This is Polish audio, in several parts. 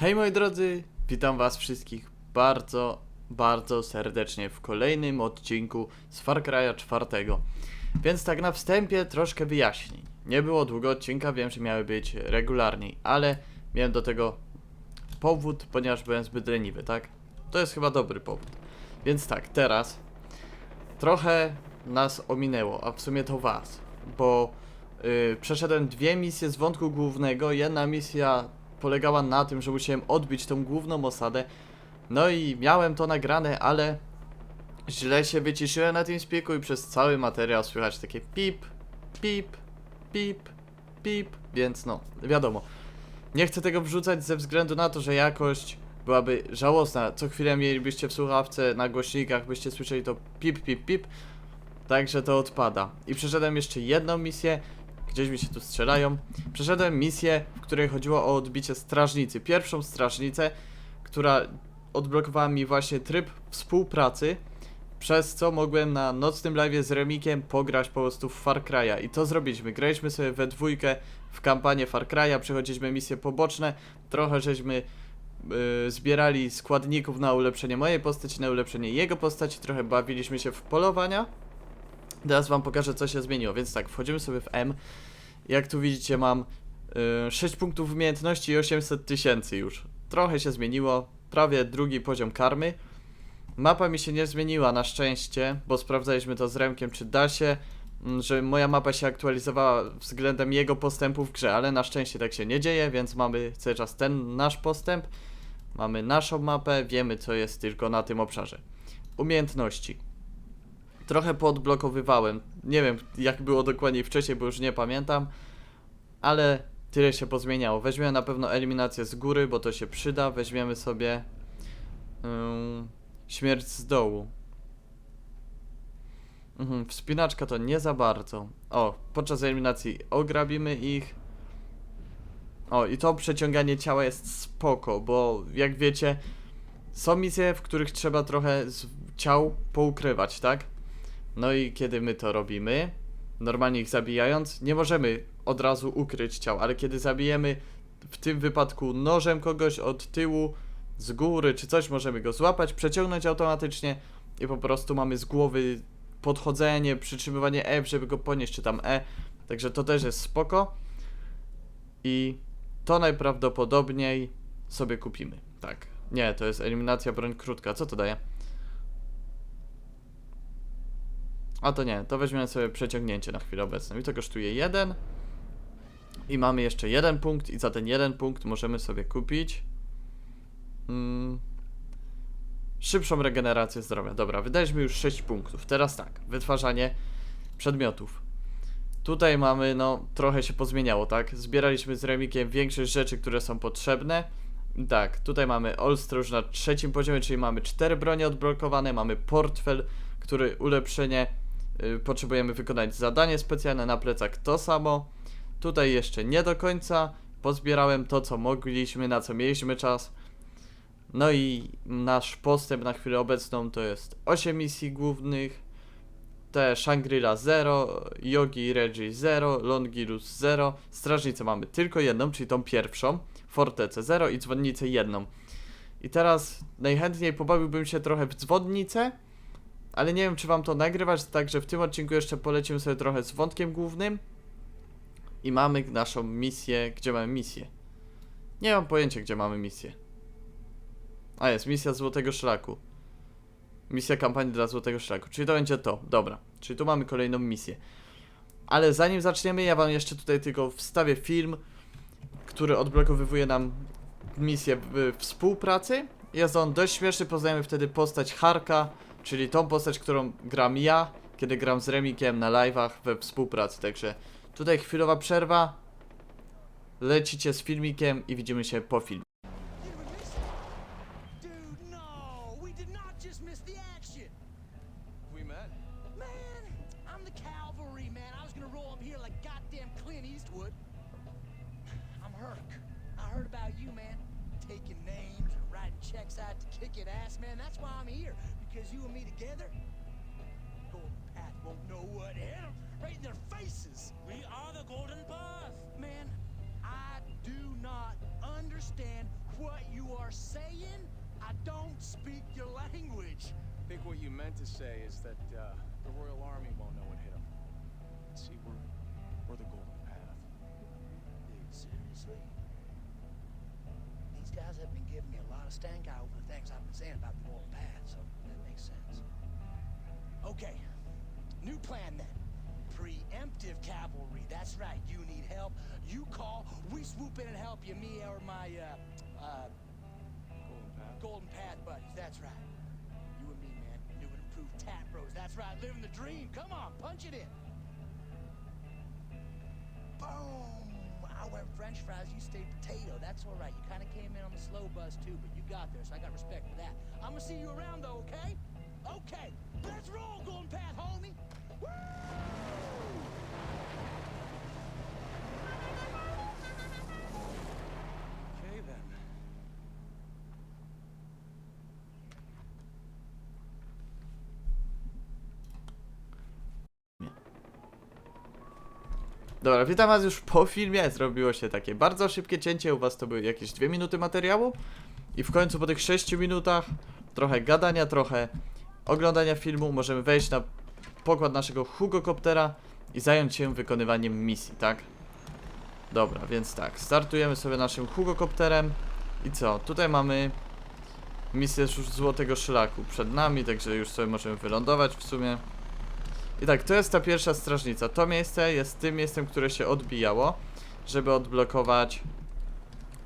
Hej moi drodzy, witam was wszystkich bardzo, bardzo serdecznie w kolejnym odcinku z Far Cry'a 4. Więc tak na wstępie troszkę wyjaśnień. Nie było długo odcinka, wiem, że miały być regularniej, ale miałem do tego powód, ponieważ byłem zbyt leniwy, tak? To jest chyba dobry powód. Więc tak, teraz trochę nas ominęło, a w sumie to was, bo yy, przeszedłem dwie misje z wątku głównego. Jedna misja polegała na tym, że musiałem odbić tą główną osadę. No i miałem to nagrane, ale źle się wyciszyłem na tym spiku i przez cały materiał słychać takie pip, pip, pip, pip, więc no, wiadomo. Nie chcę tego wrzucać ze względu na to, że jakość byłaby żałosna. Co chwilę mielibyście w słuchawce, na głośnikach, byście słyszeli to pip, pip, pip. Także to odpada. I przeszedłem jeszcze jedną misję, gdzieś mi się tu strzelają. Przeszedłem misję, w której chodziło o odbicie strażnicy. Pierwszą strażnicę, która odblokowała mi właśnie tryb współpracy, przez co mogłem na nocnym live z Remikiem pograć po prostu w Far Cry'a. I to zrobiliśmy. Graliśmy sobie we dwójkę w kampanię Far Cry'a, przechodziliśmy misje poboczne, trochę żeśmy yy, zbierali składników na ulepszenie mojej postaci, na ulepszenie jego postaci, trochę bawiliśmy się w polowania. Teraz wam pokażę co się zmieniło, więc tak, wchodzimy sobie w M. Jak tu widzicie mam y, 6 punktów umiejętności i 800 tysięcy już. Trochę się zmieniło, prawie drugi poziom karmy. Mapa mi się nie zmieniła na szczęście, bo sprawdzaliśmy to z Remkiem, czy da się, mm, że moja mapa się aktualizowała względem jego postępu w grze, ale na szczęście tak się nie dzieje, więc mamy cały czas ten nasz postęp. Mamy naszą mapę, wiemy co jest tylko na tym obszarze. Umiejętności trochę poodblokowywałem. Nie wiem, jak było dokładniej wcześniej, bo już nie pamiętam, ale tyle się pozmieniało. Weźmiemy na pewno eliminację z góry, bo to się przyda. Weźmiemy sobie ym, śmierć z dołu. Mhm, wspinaczka to nie za bardzo. O, podczas eliminacji ograbimy ich. O, i to przeciąganie ciała jest spoko, bo jak wiecie, są misje, w których trzeba trochę ciał poukrywać, tak? No i kiedy my to robimy, normalnie ich zabijając, nie możemy od razu ukryć ciał, ale kiedy zabijemy w tym wypadku nożem kogoś od tyłu, z góry czy coś, możemy go złapać, przeciągnąć automatycznie i po prostu mamy z głowy podchodzenie, przytrzymywanie F, żeby go ponieść, czy tam E. Także to też jest spoko. I to najprawdopodobniej sobie kupimy. Tak. Nie, to jest eliminacja broń krótka. Co to daje? A to nie, to weźmiemy sobie przeciągnięcie na chwilę obecną. I to kosztuje jeden. I mamy jeszcze jeden punkt i za ten jeden punkt możemy sobie kupić mm, szybszą regenerację zdrowia. Dobra, wydaliśmy już 6 punktów. Teraz tak, wytwarzanie przedmiotów. Tutaj mamy, no, trochę się pozmieniało, tak? Zbieraliśmy z Remikiem większość rzeczy, które są potrzebne. Tak, tutaj mamy Olster już na trzecim poziomie, czyli mamy cztery bronie odblokowane, mamy portfel, który ulepszenie potrzebujemy wykonać zadanie specjalne na plecach to samo. Tutaj jeszcze nie do końca pozbierałem to, co mogliśmy, na co mieliśmy czas. No i nasz postęp na chwilę obecną to jest 8 misji głównych, te Shangri-La 0, Yogi Regi 0, Longirus 0, Strażnicę mamy tylko jedną, czyli tą pierwszą, Fortecę 0 i Dzwonnicę jedną. I teraz najchętniej pobawiłbym się trochę w Dzwonnicę, ale nie wiem czy wam to nagrywać, także w tym odcinku jeszcze polecimy sobie trochę z wątkiem głównym i mamy naszą misję, gdzie mamy misję. Nie mam pojęcia gdzie mamy misję. A jest, misja Złotego Szlaku. Misja kampanii dla Złotego Szlaku, czyli to będzie to, dobra. Czyli tu mamy kolejną misję. Ale zanim zaczniemy, ja wam jeszcze tutaj tylko wstawię film, który odblokowywuje nam misję współpracy. Jest on dość śmieszny, poznajemy wtedy postać Harka, czyli tą postać, którą gram ja, kiedy gram z Remikiem na live'ach we współpracy. Także tutaj chwilowa przerwa. Lecicie z filmikiem i widzimy się po filmie. Kick it ass, man. That's why I'm here. Because you and me together, Golden Path won't know what hit 'em right in their faces. We are the Golden Path. Man, I do not understand what you are saying? I don't speak your language. I think what you meant to say is that uh, the Royal Army won't know what hit them. See, we're, we're the Golden Path. Dude, seriously? These guys have been giving me a lot of stank eye over the things I've been saying about Okay, new plan then. Preemptive cavalry. That's right. You need help. You call. We swoop in and help you. Me or my uh, uh, Golden Path? Golden Path buddies. That's right. You and me, man. New and improved tap bros. That's right. Living the dream. Come on, punch it in. Boom! I went French fries, you stayed potato. That's all right. You kind of came in on the slow buzz too, but you got there, so I got respect for that. I'm gonna see you around though, okay? Okay. Let's roll, Golden Path, homie. Woo! Okay then. Dobra, witam was już po filmie. Zrobiło się takie bardzo szybkie cięcie. U was to były jakieś dwie minuty materiału. I w końcu po tych 6 minutach, trochę gadania, trochę oglądania filmu, możemy wejść na pokład naszego Hugokoptera i zająć się wykonywaniem misji, tak? Dobra, więc tak, startujemy sobie naszym Hugokopterem. I co? Tutaj mamy misję Złotego Szlaku przed nami, także już sobie możemy wylądować w sumie. I tak, to jest ta pierwsza strażnica. To miejsce jest tym miejscem, które się odbijało, żeby odblokować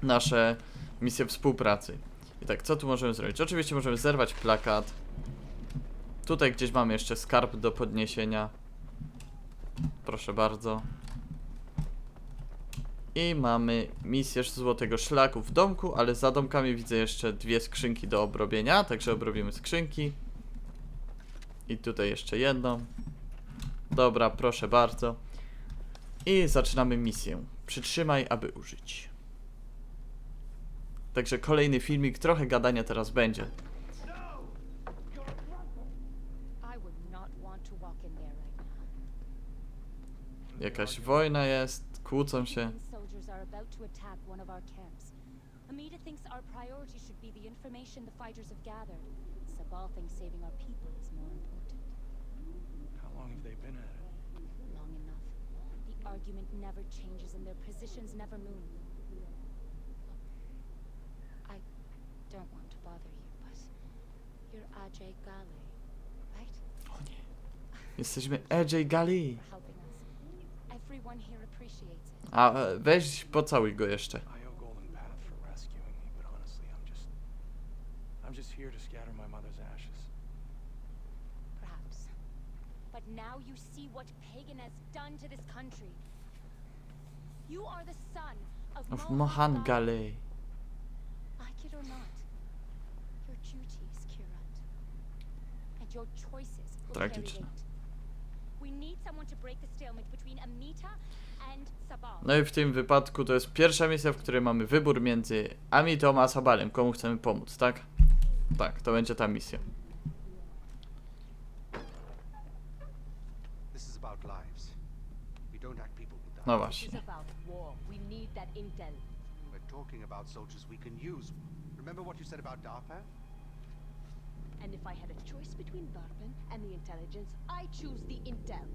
nasze misje współpracy. I tak, co tu możemy zrobić? Oczywiście możemy zerwać plakat. Tutaj gdzieś mamy jeszcze skarb do podniesienia. Proszę bardzo. I mamy misję Złotego Szlaku w domku, ale za domkami widzę jeszcze dwie skrzynki do obrobienia, także obrobimy skrzynki. I tutaj jeszcze jedną. Dobra, proszę bardzo. I zaczynamy misję. Przytrzymaj, aby użyć. Także kolejny filmik, trochę gadania teraz będzie. I would not want to walk in there right now. Jakaś wojna jest, kłócą się. American soldiers are about to attack one of our camps. Amita thinks our priority should be the information the fighters have gathered. Sabal thinks saving our people is more important. How long have they been at it? Long enough. The argument never changes and their positions never move. I don't want to bother you, but you're Ajay Ghale, right? O nie. Jesteśmy AJ Gali. A e, weź pocałuj go jeszcze. I owe Golden Path for rescuing me, but honestly, I'm just... I'm just here to scatter my mother's ashes. Perhaps. But now you see what Pagan has done to this country. You are the son of, Of Mohan Mohan Ghale. Gale. Like it or not, your duties, Kirat, and your choices will Tragiczne. We need someone to break the stalemate No i w tym wypadku to jest pierwsza misja, w której mamy wybór między Amitą a Sabalem. Komu chcemy pomóc, tak? Tak, to będzie ta misja. No właśnie. talking about soldiers we can use. Remember what you said about DARPA? And if I had a choice between Darpan and the intelligence, I choose the intel.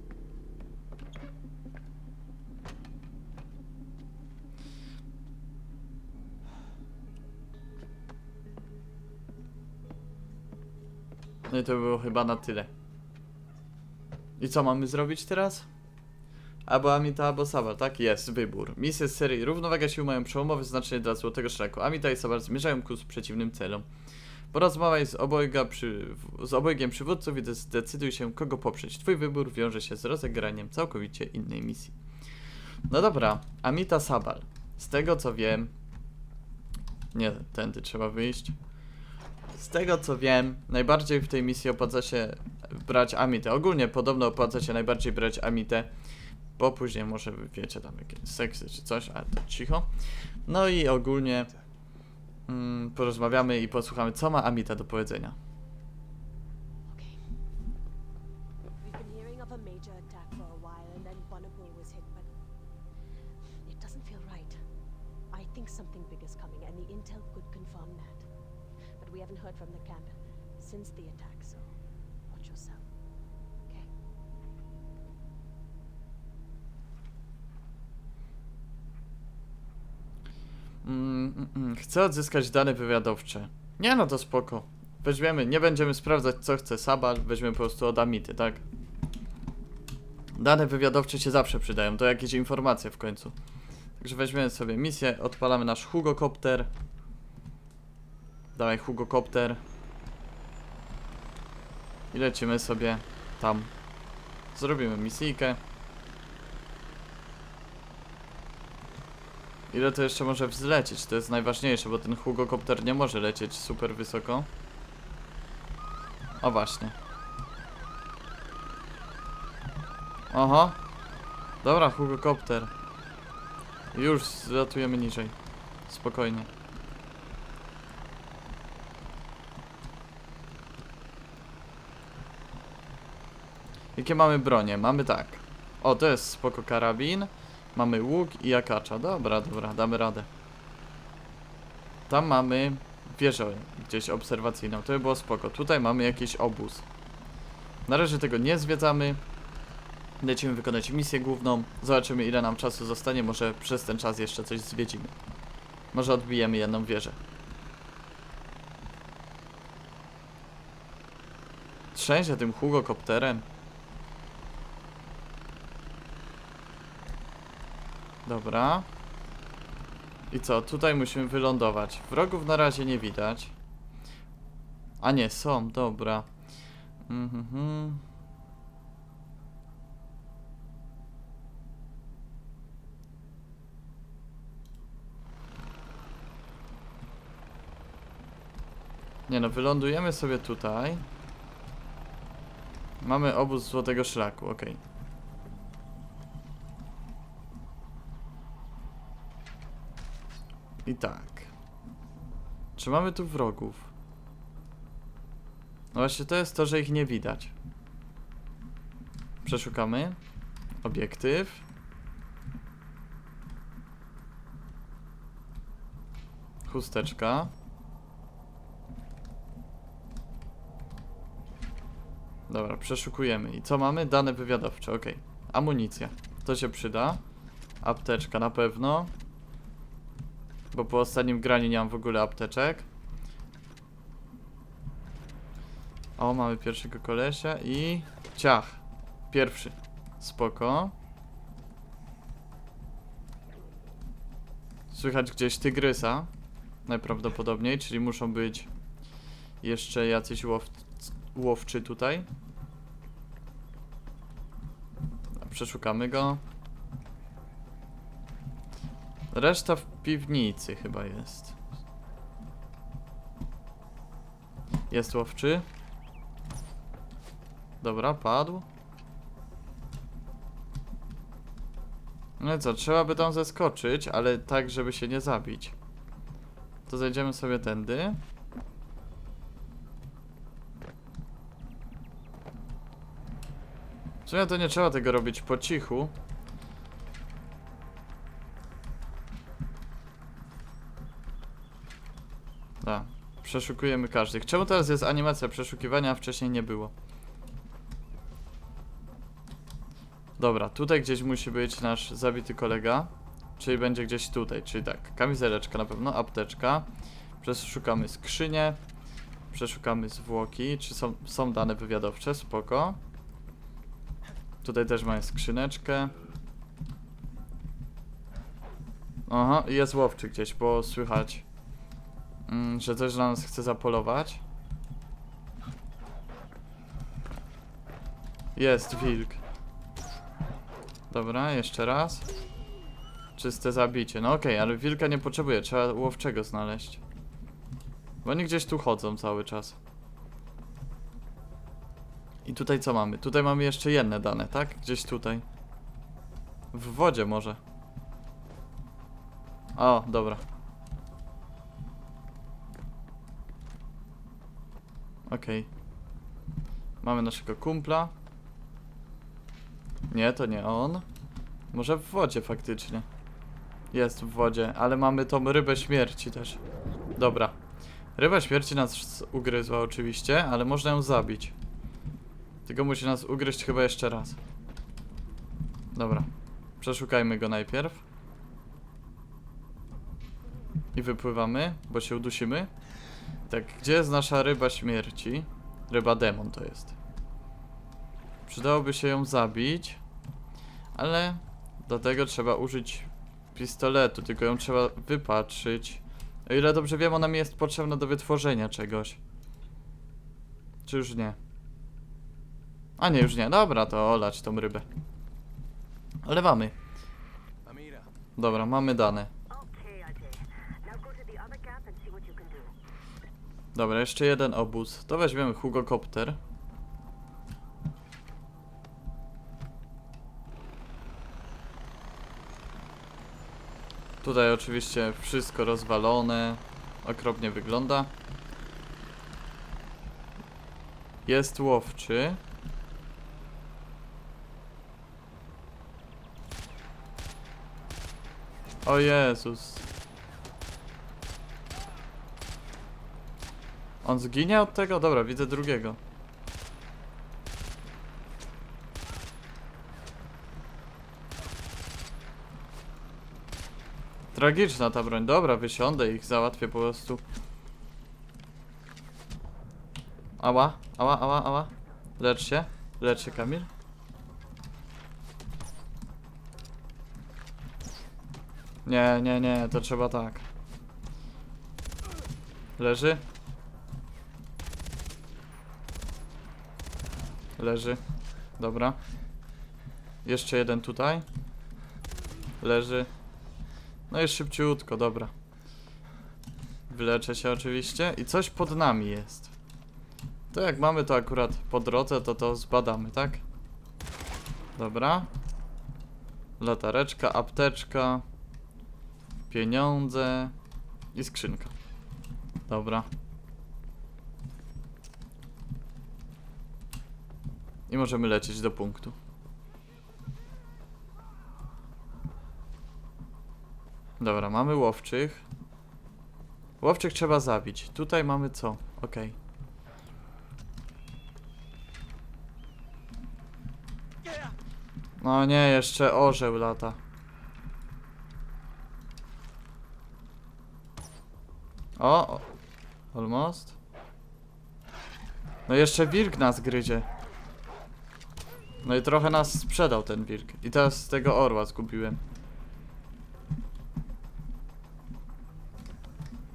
No i to było chyba na tyle. I co mamy zrobić teraz? Albo Amita, albo Sabal, tak? Jest wybór. Misje z serii Równowaga sił mają przełomowe znaczenie dla Złotego Szlaku. Amita i Sabal zmierzają ku przeciwnym celom. Porozmawiaj z, obojga przy, z obojgiem przywódców i zdecyduj się, kogo poprzeć. Twój wybór wiąże się z rozegraniem całkowicie innej misji. No dobra, Amita Sabal. Z tego co wiem... Nie, tędy trzeba wyjść. Z tego co wiem, najbardziej w tej misji opłaca się brać Amitę. Ogólnie podobno opłaca się najbardziej brać Amitę, bo później może wiecie tam jakieś seksy czy coś, ale to cicho. No i ogólnie mm, porozmawiamy i posłuchamy, co ma Amita do powiedzenia. Mm, mm. Chcę odzyskać dane wywiadowcze. Nie no to spoko. Weźmiemy, nie będziemy sprawdzać co chce Sabal, weźmiemy po prostu od Amity, tak? Dane wywiadowcze się zawsze przydają, to jakieś informacje w końcu. Także weźmiemy sobie misję, odpalamy nasz Hugokopter. Dawaj Hugokopter. I lecimy sobie tam. Zrobimy misyjkę. Ile to jeszcze może wzlecieć? To jest najważniejsze, bo ten Hugokopter nie może lecieć super wysoko. O właśnie. Oho. Dobra, Hugokopter. Już zlatujemy niżej. Spokojnie. Jakie mamy bronie? Mamy tak. O, to jest spoko karabin. Mamy łuk i jakacza. Dobra, dobra, damy radę. Tam mamy wieżę gdzieś obserwacyjną. To by było spoko. Tutaj mamy jakiś obóz. Na razie tego nie zwiedzamy. Lecimy wykonać misję główną. Zobaczymy ile nam czasu zostanie. Może przez ten czas jeszcze coś zwiedzimy. Może odbijemy jedną wieżę. Trzęsie tym Hugokopterem. Dobra. I co? Tutaj musimy wylądować. Wrogów na razie nie widać. A nie, są, dobra. Mhm. Nie no, wylądujemy sobie tutaj. Mamy obóz Złotego Szlaku, okej. I tak. Czy mamy tu wrogów? No właśnie to jest to, że ich nie widać. Przeszukamy. Obiektyw. Chusteczka. Dobra, przeszukujemy. I co mamy? Dane wywiadowcze, ok. Amunicja. To się przyda. Apteczka na pewno. Bo po ostatnim graniu nie mam w ogóle apteczek. O, mamy pierwszego kolesia i... Ciach. Pierwszy. Spoko. Słychać gdzieś tygrysa. Najprawdopodobniej, czyli muszą być jeszcze jacyś łow... łowczy tutaj. Przeszukamy go. Reszta w piwnicy chyba jest. Jest łowczy. Dobra, padł. No i co, trzeba by tam zeskoczyć, ale tak, żeby się nie zabić. To zejdziemy sobie tędy. W sumie to nie trzeba tego robić po cichu. Przeszukujemy każdych. Czemu teraz jest animacja przeszukiwania, a wcześniej nie było? Dobra, tutaj gdzieś musi być nasz zabity kolega. Czyli będzie gdzieś tutaj, czyli tak, kamizeleczka na pewno, apteczka. Przeszukamy skrzynię. Przeszukamy zwłoki, czy są, są dane wywiadowcze, spoko. Tutaj też mamy skrzyneczkę. Aha, jest łowczy gdzieś, bo słychać, mm, że też na nas chce zapolować. Jest wilk. Dobra, jeszcze raz. Czyste zabicie. No okej, ale wilka nie potrzebuje, trzeba łowczego znaleźć. Bo oni gdzieś tu chodzą cały czas. I tutaj co mamy? Tutaj mamy jeszcze jedne dane, tak? Gdzieś tutaj. W wodzie może. O, dobra. Okej. Mamy naszego kumpla. Nie, to nie on. Może w wodzie faktycznie. Jest w wodzie, ale mamy tą rybę śmierci też. Dobra. Ryba śmierci nas ugryzła oczywiście, ale można ją zabić. Tylko musi nas ugryźć chyba jeszcze raz. Dobra. Przeszukajmy go najpierw. I wypływamy, bo się udusimy. Tak, gdzie jest nasza ryba śmierci? Ryba demon to jest. Przydałoby się ją zabić, ale do tego trzeba użyć pistoletu, tylko ją trzeba wypatrzyć. O ile dobrze wiem, ona mi jest potrzebna do wytworzenia czegoś. Czy już nie? A nie, już nie. Dobra, to olać tą rybę. Ale mamy. Dobra, mamy dane. Okay, Ajay. Now go to the other camp and see what you can do. Dobra, jeszcze jeden obóz. To weźmiemy Hugokopter. Tutaj oczywiście wszystko rozwalone. Okropnie wygląda. Jest łowczy. O Jezus. On zginie od tego? Dobra, widzę drugiego. Tragiczna ta broń. Dobra, wysiądę ich, załatwię po prostu. Ała, ała, ała, ała. Lecz się. Lecz się, Kamil. Nie, nie, nie, to trzeba tak. Leży. Leży. Dobra. Jeszcze jeden tutaj. Leży. No i szybciutko, dobra. Wyleczę się oczywiście. I coś pod nami jest. To jak mamy to akurat po drodze, to to zbadamy, tak? Dobra. Latareczka, apteczka. Pieniądze. I skrzynka. Dobra. I możemy lecieć do punktu. Dobra, mamy łowczych. Łowczych trzeba zabić. Tutaj mamy co? Okej. No nie, jeszcze orzeł lata. O. Almost. No jeszcze wilk nas gryzie. No i trochę nas sprzedał ten wilk. I teraz tego orła zgubiłem.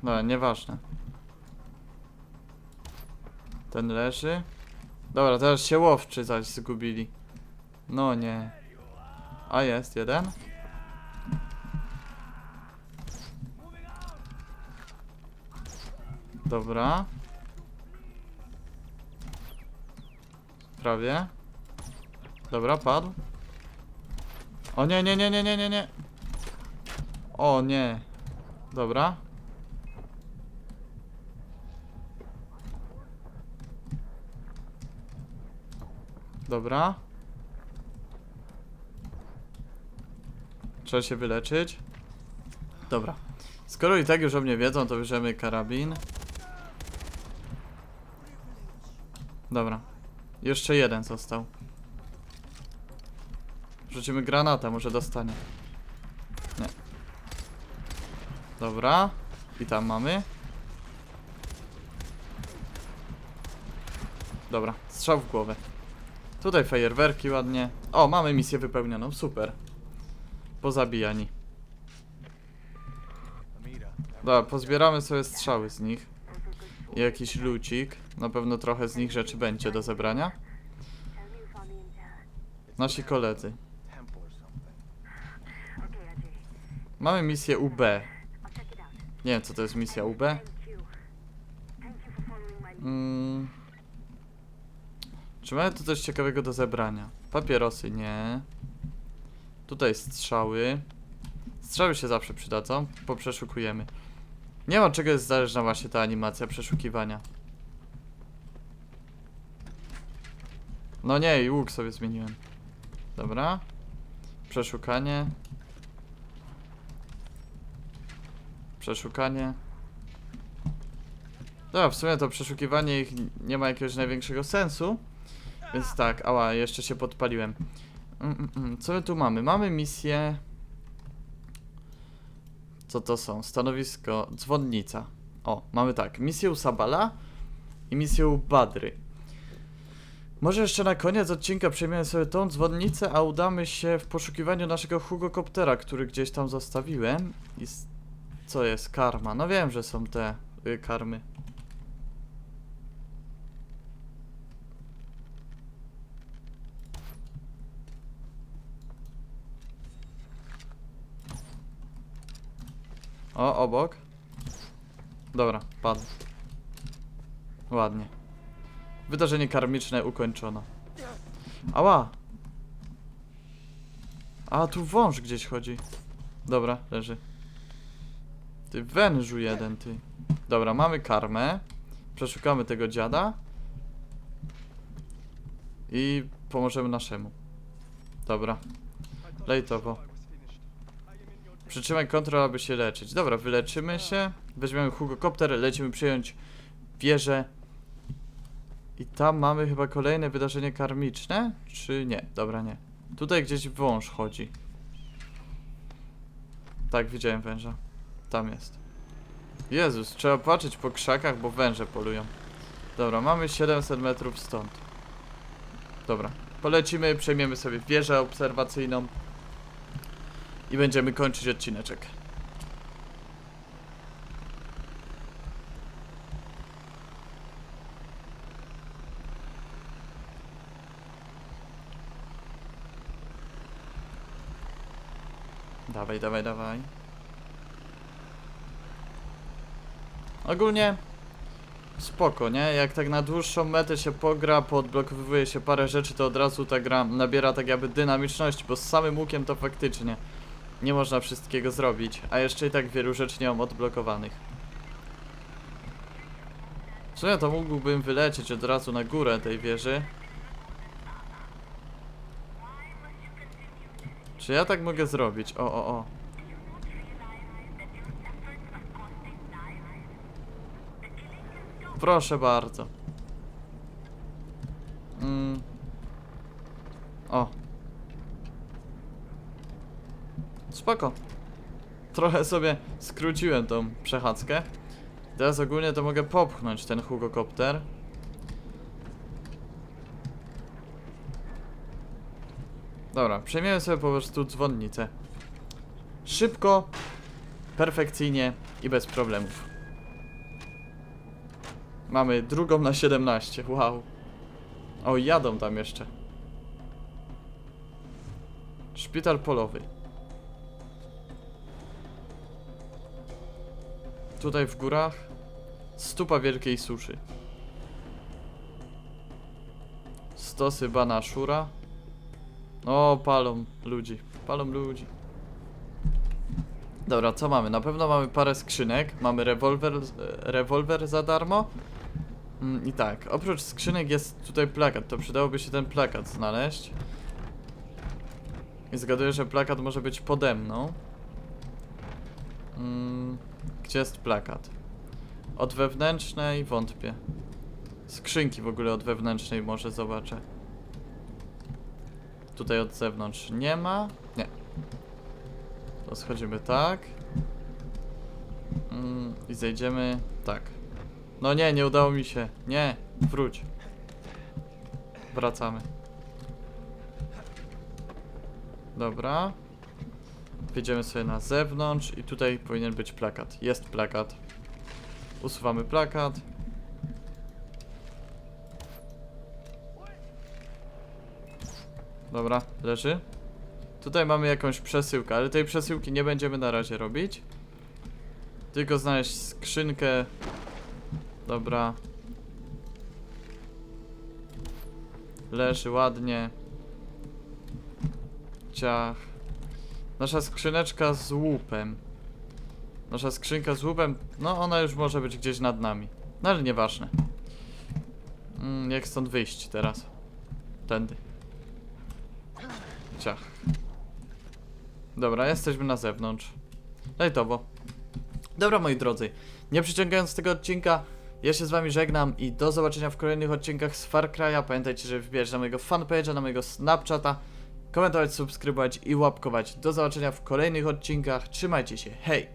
No, nieważne. Ten leży. Dobra, teraz się łowczy zaś zgubili. No nie. A jest jeden. Dobra. Prawie. Dobra, padł. O nie, nie, nie, nie, nie, nie, nie. O nie. Dobra. Dobra. Trzeba się wyleczyć. Dobra. Skoro i tak już o mnie wiedzą, to bierzemy karabin. Dobra. Jeszcze jeden został. Rzucimy granatę, może dostanie. Nie. Dobra. I tam mamy. Dobra, strzał w głowę. Tutaj fajerwerki ładnie. O, mamy misję wypełnioną, super. Pozabijani. Dobra, pozbieramy sobie strzały z nich. I jakiś lucik. Na pewno trochę z nich rzeczy będzie do zebrania. Nasi koledzy. temple or something. Okay, Ajay. Mamy misję UB. Nie wiem, co to jest misja UB. Mm. Czy mamy tu coś ciekawego do zebrania? Papierosy nie. Tutaj strzały. Strzały się zawsze przydadzą. Poprzeszukujemy. Nie ma czego jest zależna właśnie ta animacja przeszukiwania. No nie, i łuk sobie zmieniłem. Dobra. Przeszukanie. Przeszukanie. Dobra, w sumie to przeszukiwanie ich nie ma jakiegoś największego sensu. Więc tak, ała, jeszcze się podpaliłem. Mm, mm, mm. Co my tu mamy? Mamy misję... Co to są? Stanowisko... Dzwonnica. O, mamy tak. Misję Sabala i misję Badry. Może jeszcze na koniec odcinka przejmiemy sobie tą dzwonnicę, a udamy się w poszukiwaniu naszego Hugokoptera, który gdzieś tam zostawiłem. I co jest? Karma. No wiem, że są te y, karmy. O, obok. Dobra, padł. Ładnie. Wydarzenie karmiczne ukończono. Ała! A, tu wąż gdzieś chodzi. Dobra, leży. Ty wężu jeden, ty. Dobra, mamy karmę. Przeszukamy tego dziada. I pomożemy naszemu. Dobra. Lejtowo. Przytrzymaj kontrol, aby się leczyć. Dobra, wyleczymy się. Weźmiemy Hugokopter, lecimy przyjąć wieżę. I tam mamy chyba kolejne wydarzenie karmiczne? Czy nie? Dobra, nie. Tutaj gdzieś wąż chodzi. Tak, widziałem węża. Tam jest. Jezus, trzeba patrzeć po krzakach, bo węże polują. Dobra, mamy 700 metrów stąd. Dobra, polecimy, przejmiemy sobie wieżę obserwacyjną. I będziemy kończyć odcineczek. Dawaj, dawaj, dawaj. Ogólnie spoko, nie? Jak tak na dłuższą metę się pogra, podblokowuje się parę rzeczy, to od razu ta gra nabiera tak jakby dynamiczności, bo z samym łukiem to faktycznie nie można wszystkiego zrobić, a jeszcze i tak wielu rzeczy nie mam odblokowanych. W sumie to mógłbym wylecieć od razu na górę tej wieży. Czy ja tak mogę zrobić? O, o, o. Proszę bardzo. Mm. O. Spoko. Trochę sobie skróciłem tą przechadzkę. Teraz ogólnie to mogę popchnąć ten Hugokopter. Dobra, przejmiemy sobie po prostu dzwonnicę. Szybko, perfekcyjnie i bez problemów. Mamy drugą na 17, wow. O, jadą tam jeszcze. Szpital polowy. Tutaj w górach stupa wielkiej suszy. Stosy bana szura. O, palą ludzi. Palą ludzi. Dobra, co mamy? Na pewno mamy parę skrzynek. Mamy rewolwer, e, rewolwer za darmo. Mm, I tak, oprócz skrzynek jest tutaj plakat. To przydałoby się ten plakat znaleźć. I zgaduję, że plakat może być pode mną. Mm, gdzie jest plakat? Od wewnętrznej wątpię. Skrzynki w ogóle od wewnętrznej może zobaczę. Tutaj od zewnątrz nie ma. Nie. To schodzimy tak. Mm, I zejdziemy tak. No nie, nie udało mi się. Nie, wróć. Wracamy. Dobra. Wjedziemy sobie na zewnątrz i tutaj powinien być plakat. Jest plakat. Usuwamy plakat. Dobra, leży. Tutaj mamy jakąś przesyłkę, ale tej przesyłki nie będziemy na razie robić. Tylko znaleźć skrzynkę. Dobra. Leży ładnie. Ciach. Nasza skrzyneczka z łupem. Nasza skrzynka z łupem, no ona już może być gdzieś nad nami. No ale nieważne. Mm, jak stąd wyjść teraz? Tędy. Ciach. Dobra, jesteśmy na zewnątrz. Lejtowo. Dobra, moi drodzy. Nie przyciągając tego odcinka, Ja się z wami żegnam i do zobaczenia w kolejnych odcinkach z Far Cry'a. Pamiętajcie, że wbierz na mojego fanpage'a, na mojego Snapchata, komentować, subskrybować i łapkować. Do zobaczenia w kolejnych odcinkach. Trzymajcie się, hej!